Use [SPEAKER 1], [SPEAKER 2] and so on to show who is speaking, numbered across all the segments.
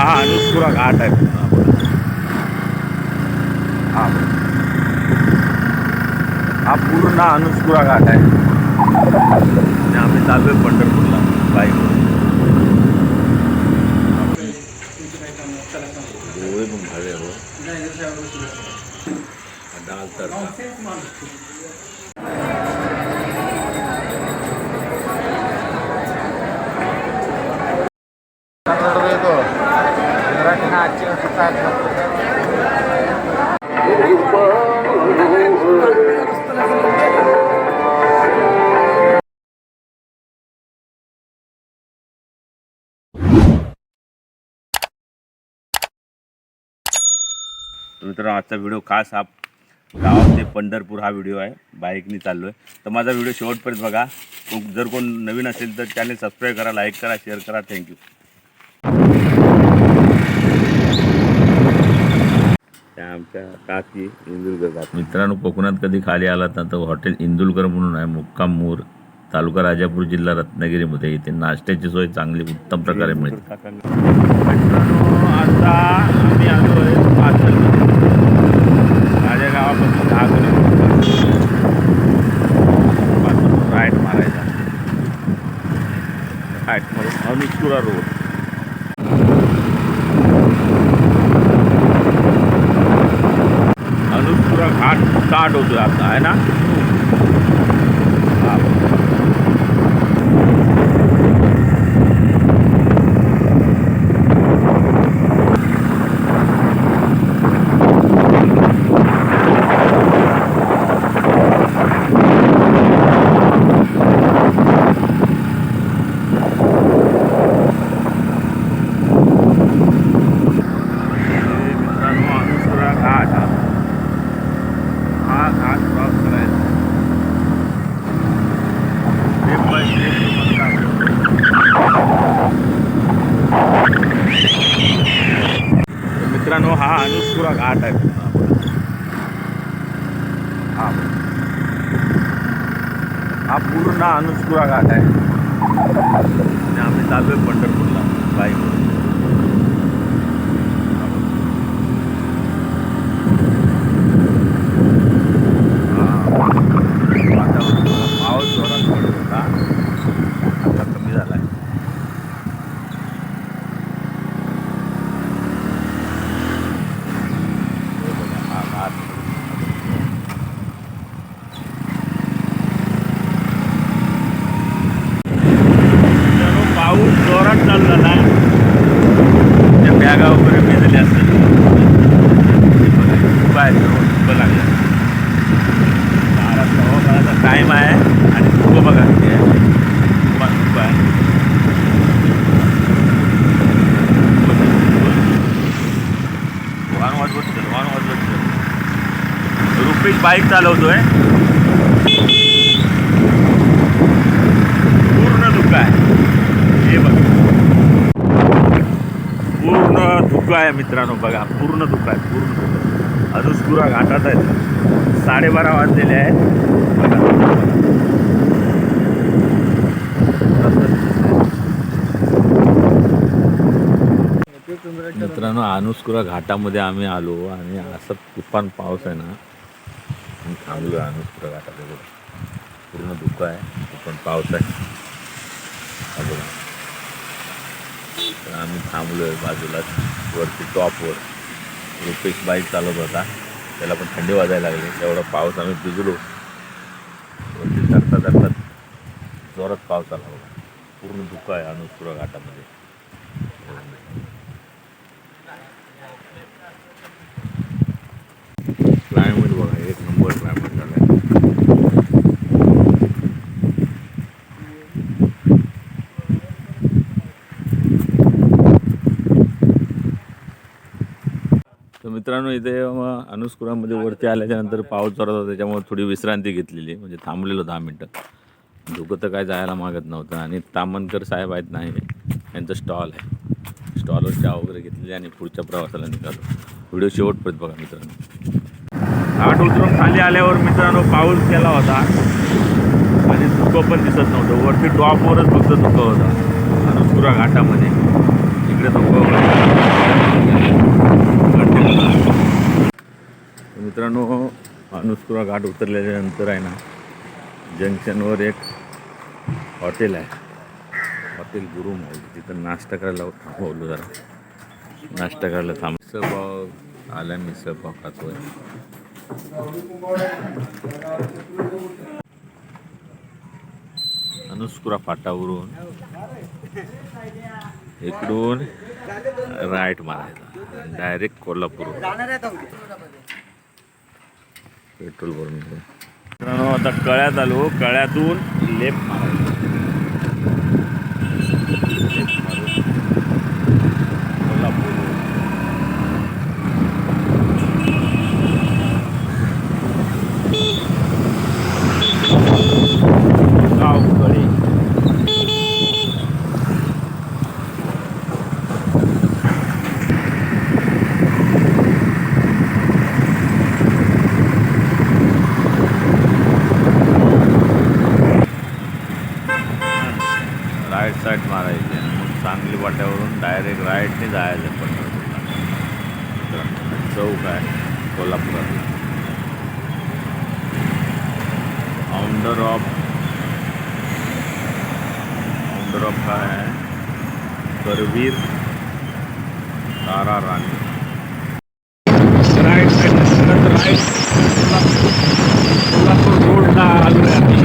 [SPEAKER 1] हा अनुस्पुरा घाट आहे. हा. हा पूर्ण अनुस्पुरा घाट आहे. आणि आम्ही चालवे आहे पंढरपूरला बाईकवर डोळे पण भावे हो. डाल
[SPEAKER 2] तर
[SPEAKER 1] मित्रांनो आजचा व्हिडिओ खास हा गाव ते पंढरपूर हा व्हिडिओ आहे. बाईकनी चाललो आहे तर माझा व्हिडिओ शेवटपर्यंत बघा. जर कोण नवीन असेल तर चॅनल सबस्क्राईब करा लाईक करा शेअर करा. थँक्यू त्या आमच्या काकी इंदुलकर मित्रांनो कोकणात कधी खाली आलात ना तर हॉटेल इंदुलकर म्हणून आहे. मुक्काम मूर तालुका राजापूर जिल्हा रत्नागिरीमध्ये इथे नाश्त्याची सोय चांगली उत्तम प्रकारे मिळते. मित्रांनो आता आम्ही आलो आहे রোড पूर्ण घाट आहे आणि आम्ही चालू आहे पंढरपूरला बाईकवर वातावरण पाऊस जोरात पडत होता आता कमी झाला आहे हा घाट मित्रांनो, पाऊस जोरात चालू झाला आहे त्या बॅगा वगैरे भिजल्या असतात बाय धुकं लागलं बारा सव्वा बाराचा टाईम आहे आणि धुकं बघा किती आहे धुकं धुकं आहे वाहन वाजवत चल वाहन वाजवत बाईक चालवतो आहे पूर्ण धुकं आहे. हे बघा. पूर्ण धुकं आहे मित्रांनो बघा. पूर्ण धुकं आहे पूर्ण धुकं घाटात आहे. साडेबारा वाजलेले आहेत. मित्रांनो अनुस्कुरा घाटामध्ये आम्ही आलो आणि असं तुफान पाऊस आहे ना. आम्ही थांबलो आहे अनुस्कुरा घाटात बघा. पूर्ण धुकं आहे पण पाऊस आहे. हा बघा. तर आम्ही थांबलो आहे बाजूलाच वरती टॉपवर. रुपेश बाईक चालवत होता. त्याला पण थंडी वाजायला लागली. एवढा पाऊस आम्ही भिजलो. वरती चढता चढता जोरात पाऊस आला बघा. पूर्ण धुकं आहे अनुसपुरा घाटामध्ये. क्लायमेट बघा एक नंबर क्लायमेट झालं आहे तर मित्रांनो इथे अनुस्कुरामध्ये वरती आल्याच्यानंतर पाऊस जोरात होता त्याच्यामुळे थोडी विश्रांती घेतलेली. म्हणजे थांबलेलो दहा मिनटं. धुकं तर काय जायला मागत नव्हतं आणि तामनकर साहेब आहेत नाही यांचं स्टॉल आहे. स्टॉलवर चहा वगैरे घेतलेली आणि पुढच्या प्रवासाला निघालो. व्हिडिओ शेवटपर्यंत बघा मित्रांनो. घाट उतरून खाली आल्यावर मित्रांनो पाऊस केला होता. आणि धुकं पण दिसत नव्हतं. वरती टॉपवरच फक्त धुकं होतं. अनुस्कुरा घाटामध्ये. इकडे नको तर मित्रांनो अनुस्कुरा घाट उतरल्याच्या नंतर आहे ना जंक्शनवर एक हॉटेल आहे. हॉटेल गुरु मॉल तिथं नाश्ता करायला थांबवलो जरा. नाश्ता करायला थांब मिसळपाव आला मिसळपाव खातोय. अनुस्कुरा फाटावरून इकडून राईट मारायचा. डायरेक्ट कोल्हापूर पेट्रोल भरून मित्रांनो आता कळ्यात आलो. कळ्यातून लेफ्ट मारायचा लेफ्ट मारून कोल्हापूर गावकडे राईट साईड मारायची आणि मग सांगली वाट्यावरून डायरेक्ट राईटने जायचं पंढरपूरला चौक आहे कोल्हापुरातला फाउंडर ऑफ फाउंडर ऑफ काय आहे? Karvir Tara Rani
[SPEAKER 3] right side right Kolhapur रोडला आलो आहे आम्ही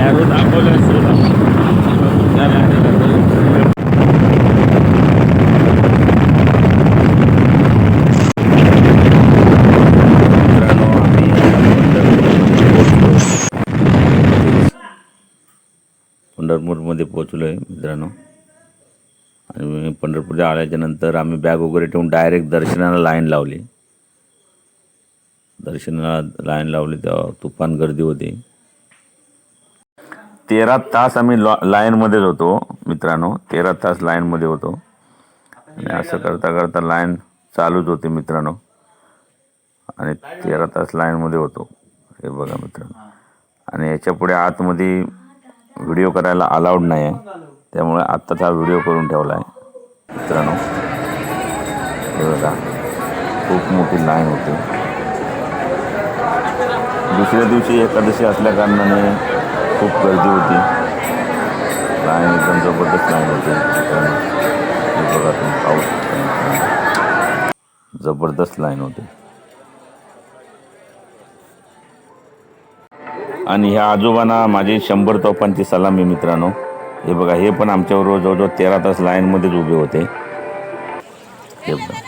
[SPEAKER 1] ॲरो दाखवलं त्या लाईनीला जाऊ. मित्रांनो, आम्ही पंढरपूरमध्ये पोचलो आहे मित्रांनो. आणि पंढरपूरला आल्याच्यानंतर आम्ही बॅग वगैरे ठेवून डायरेक्ट दर्शनाला लाईन लावली. दर्शनाला लाईन लावली तेव्हा तुफान गर्दी होती. तेरा तास आम्ही लॉ लाईनमध्येच होतो मित्रांनो. तेरा तास लाईनमध्ये होतो. आणि असं करता करता लाईन चालूच होती मित्रांनो. आणि तेरा तास लाईनमध्ये होतो. हे बघा मित्रांनो. आणि याच्यापुढे आतमध्ये व्हिडिओ करायला अलाउड नाही आहे त्यामुळे आत्ताच हा व्हिडिओ करून ठेवला आहे मित्रांनो हे बघा खूप मोठी लाईन होती. दुसऱ्या दिवशी एकादशी असल्या कारणाने खूप गर्दी होती. लाईन एकदम जबरदस्त लाईन होती. मित्रांनो हे बघा तुम्ही पाहू शकता. जबरदस्त लाईन होती. आणि ह्या आजोबांना माझी शंभर तोफांची सलामी मित्रांनो. हे बघा हे पण आमच्याबरोबर जवळजवळ तेरा तास लाईनमध्येच उभे होते. हे बघा.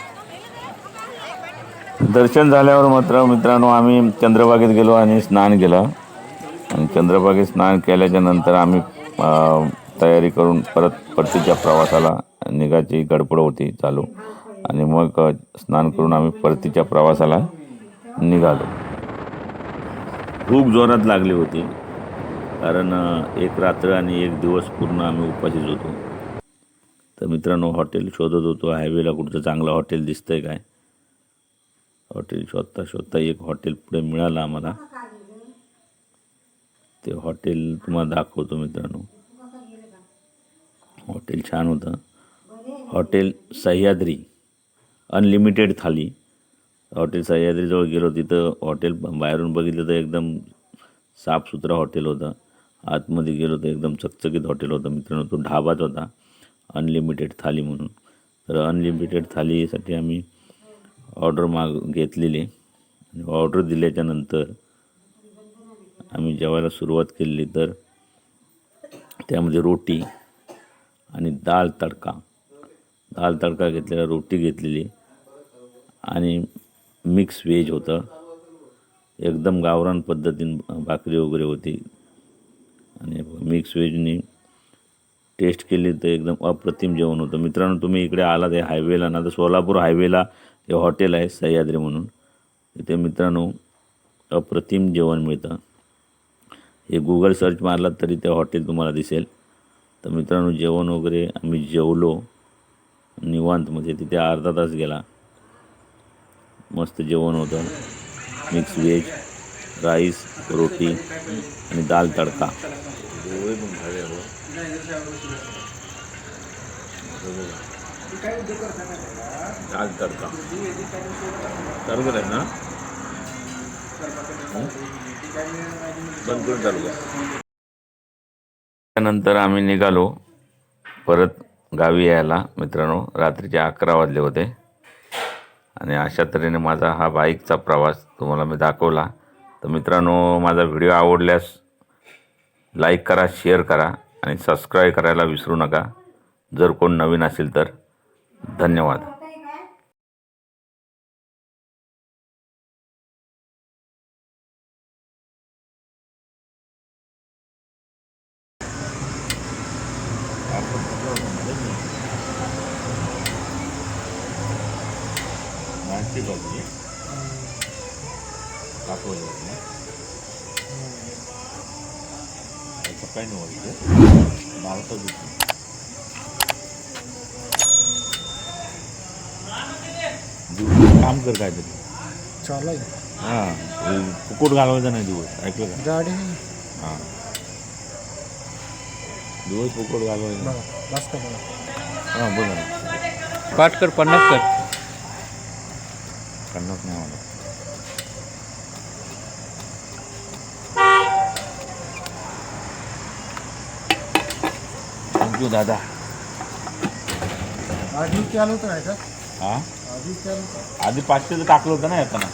[SPEAKER 1] दर्शन झाल्यावर मात्र मित्रांनो आम्ही चंद्रबागेत गेलो आणि स्नान केलं. आणि चंद्रबागेत स्नान केल्याच्यानंतर आम्ही तयारी करून परत परतीच्या प्रवासाला निघायची गडबड होती चालू. आणि मग स्नान करून आम्ही परतीच्या प्रवासाला निघालो. भूक जोरात लागली होती. कारण एक रात्र आणि एक दिवस पूर्ण आम्ही उपाशीच होतो. तर मित्रांनो हॉटेल शोधत होतो. हायवेला कुठचं चांगलं हॉटेल दिसतं आहे काय? हॉटेल शोधता शोधता एक हॉटेल पुढे मिळालं आम्हाला. ते हॉटेल तुम्हाला दाखवतो मित्रांनो. हॉटेल छान होतं. Hotel Sahyadri unlimited thali. Hotel सह्याद्रीजवळ गेलो तिथं हॉटेल बाहेरून बघितलं तर एकदम साफसुथरा हॉटेल होतं. आतमध्ये गेलो तर एकदम चकचकीत हॉटेल होतं. मित्रांनो तो ढाबाच होता. अनलिमिटेड थाली म्हणून. तर अनलिमिटेड थालीसाठी आम्ही ऑर्डर माग घेतलेली. आणि ऑर्डर दिल्याच्यानंतर आम्ही जेवायला सुरुवात केली तर त्यामध्ये रोटी आणि दाल तडका. दाल तडका घेतलेला रोटी घेतलेली. आणि मिक्स व्हेज होतं. एकदम गावरान पद्धतीने भाकरी वगैरे होती. आणि मिक्स व्हेजनी टेस्ट केली तर एकदम अप्रतिम जेवण होतं. मित्रांनो तुम्ही इकडे आलात आहे हायवेला ना तर सोलापूर हायवेला हे हॉटेल आहे सह्याद्री म्हणून. तिथे मित्रांनो अप्रतिम जेवण मिळतं. हे गुगल सर्च मारलात तरी ते हॉटेल तुम्हाला दिसेल. तर मित्रांनो जेवण वगैरे आम्ही जेवलो. निवांत म्हणजे तिथे अर्धा तास गेला. मस्त जेवण होतं. मिक्स व्हेज राईस रोटी आणि दाल तडका. आज तडका. आहे ना? बंद करून चालू कर. त्यानंतर आम्ही निघालो. परत गावी यायला मित्रांनो. रात्रीचे अकरा वाजले होते. आणि अशा तऱ्हेने माझा हा बाईकचा प्रवास तुम्हाला मी दाखवला. तर मित्रांनो माझा व्हिडिओ आवडल्यास लाईक करा शेअर करा आणि सबस्क्राईब करायला विसरू नका. जर कोण नवीन असेल तर धन्यवाद. सकाळी नऊ वाजते बारा काम कर काय तरी.
[SPEAKER 4] चालू
[SPEAKER 1] हां फुकट घालवायचा नाही दिवस ऐकलं का?
[SPEAKER 4] गाडी.
[SPEAKER 1] हां. दिवस फुकट घालवायचा. हां बघा ना.
[SPEAKER 2] पाठ कर पन्नास कर.
[SPEAKER 1] पन्नास नाही मला थँक्यू दादा.
[SPEAKER 4] आधी चालू होतं नाही का?
[SPEAKER 1] हां?
[SPEAKER 4] आधी चालू होतं.
[SPEAKER 1] आधी पाचशेचं टाकलं होतं ना येताना.